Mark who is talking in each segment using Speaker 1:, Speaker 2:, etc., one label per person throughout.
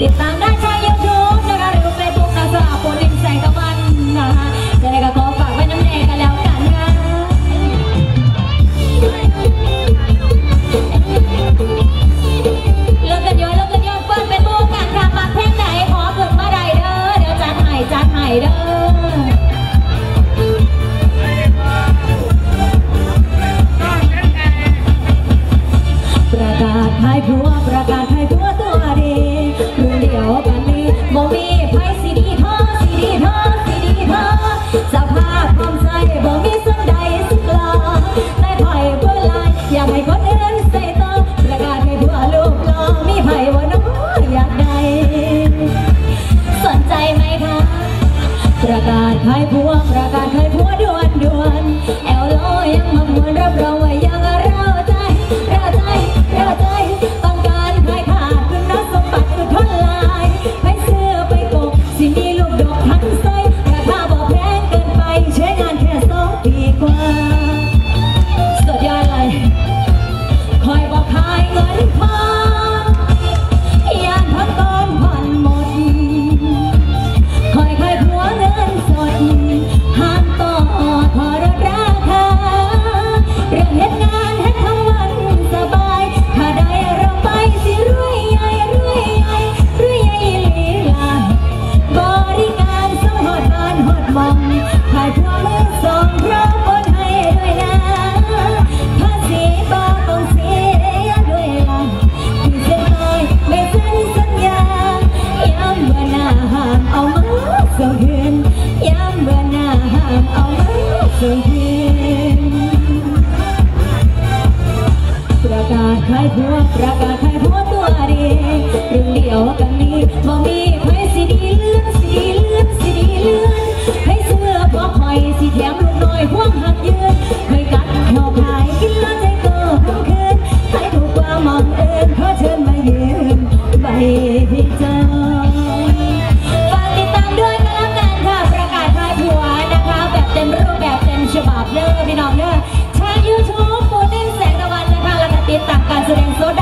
Speaker 1: ติดตามได้ทางยูทูบ ใครผัวประกาศใครผัวตัว เพลงประกาศขายผัวประกาศขายผัวตัวเดีเรุ่องเดียวกันนี้บ่มีไผสิดีเลื่อนสิดีเลื่อนสิดีเลื่อนให้เสื้อบ่คอยสีแถมลูกน้อยห่วงหักยืนเคยกัดหน่อพายกินแล้วใจโตทั้งคืนใครถูกกว่ามองเอิญเพราะเธอ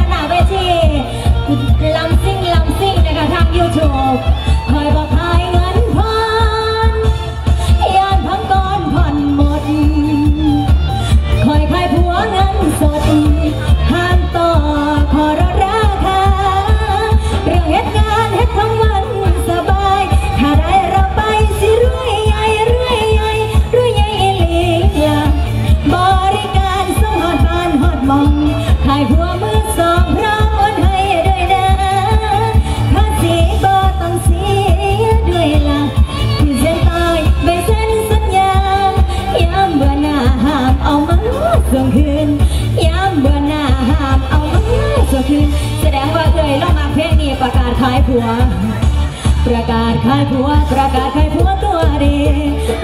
Speaker 1: จากหน้าเวทีลัมซิงลัมซิงนะคะทาง YouTube สองคืนย้ำบนหน้าหามเอามาสองคืนแสดงว่าเคยร้องมาเพลงนี้ประกาศขายผัว ประกาศขายผัว ประกาศขายผัวตัวดี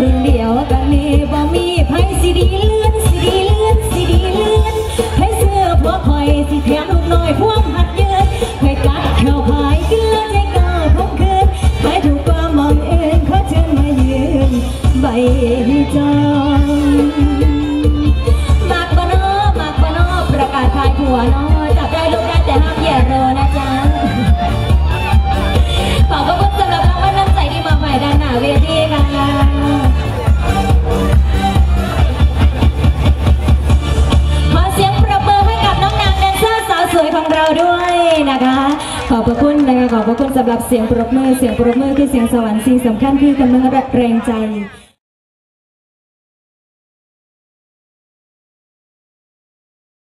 Speaker 1: รุ่นเดียวกันนี้บ่มีไพ่สิดีเลือด ราด้วยนะคะ ขอบพระคุณนะคะขอบพระคุณสำหรับเสียงปรบมือเสียงปรบมือคือเสียงสวรรค์สิ่งสำคัญคือ กำลังแรงใจ